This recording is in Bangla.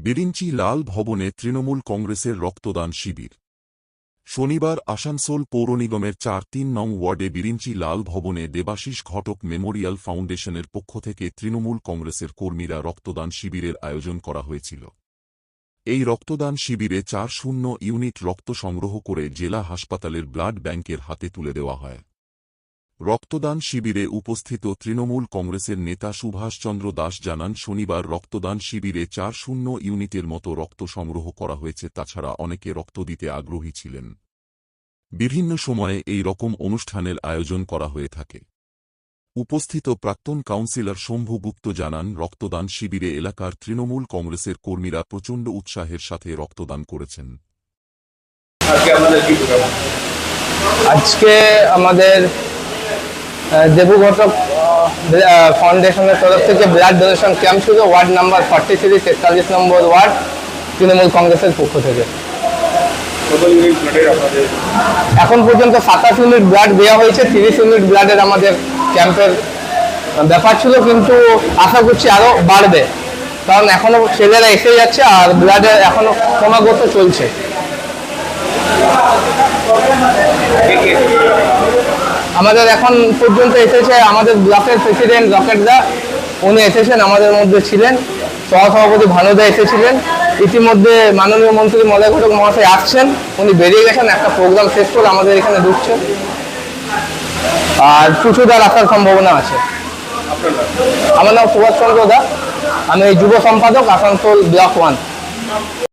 বিরিঞ্চি লাল ভবনে তৃণমূল কংগ্রেসের রক্তদান শিবির। শনিবার আসানসোল পৌর নিগমের চার তিন নং ওয়ার্ডে বিরিঞ্চি লাল ভবনে দেবাশিস ঘটক মেমোরিয়াল ফাউন্ডেশনের পক্ষ থেকে তৃণমূল কংগ্রেসের কর্মীরা রক্তদান শিবিরের আয়োজন করা হয়েছিল। এই রক্তদান শিবিরে চার শূন্য ইউনিট রক্ত সংগ্রহ করে জেলা হাসপাতালের ব্লাড ব্যাংকের হাতে তুলে দেওয়া হয়। রক্তদান শিবিরে উপস্থিত তৃণমূল কংগ্রেসের নেতা সুভাষচন্দ্র দাস জানান শনিবার রক্তদান শিবিরে চার শূন্য ইউনিটের মতো রক্ত সংগ্রহ করা হয়েছে। তাছাড়া অনেকে রক্ত দিতে আগ্রহী ছিলেন। বিভিন্ন সময়ে এই রকম অনুষ্ঠানের আয়োজন করা হয়ে থাকে। উপস্থিত প্রাক্তন কাউন্সিলর শম্ভু গুপ্ত জানান রক্তদান শিবিরে এলাকার তৃণমূল কংগ্রেসের কর্মীরা প্রচণ্ড উৎসাহের সাথে রক্তদান করেছেন। আজকে আমাদের কি প্রোগ্রাম আজকে আমাদের আহ, দেবু ঘটক ফাউন্ডেশনের তরফ থেকে ব্লাড ডোনেশন ক্যাম্প ছিল ওয়ার্ড নাম্বার ফর্টি থ্রি তেতাল্লিশ নম্বর ওয়ার্ড তৃণমূল কংগ্রেসের পক্ষ থেকে। এখন পর্যন্ত সাতাশ ইউনিট ব্লাড দেওয়া হয়েছে, তিরিশ ইউনিট ব্লাডের আমাদের ক্যাম্পের ব্যাপার ছিল, কিন্তু আশা করছি আরও বাড়বে। কারণ এখনও ছেলেরা এসে যাচ্ছে আর ব্লাডের এখনও ক্রমাগত চলছে। আমাদের এখন পর্যন্ত এসেছে আমাদের ব্লকের প্রেসিডেন্ট রকেটদা উনি এসেছেন, আমাদের মধ্যে ছিলেন। সহসভাপতি ভানুদা এসেছিলেন। ইতিমধ্যে মাননীয় মন্ত্রী মলয় ঘটক মহাশয় আসছেন। উনি বেরিয়ে গেছেন, একটা প্রোগ্রাম শেষ করে আমাদের এখানে ঢুকছেন। আর টুসুদার আসার সম্ভাবনা আছে। আমার নাম সুভাষচন্দ্র দা। আমি যুব সম্পাদক, আসানসোল ব্লক ওয়ান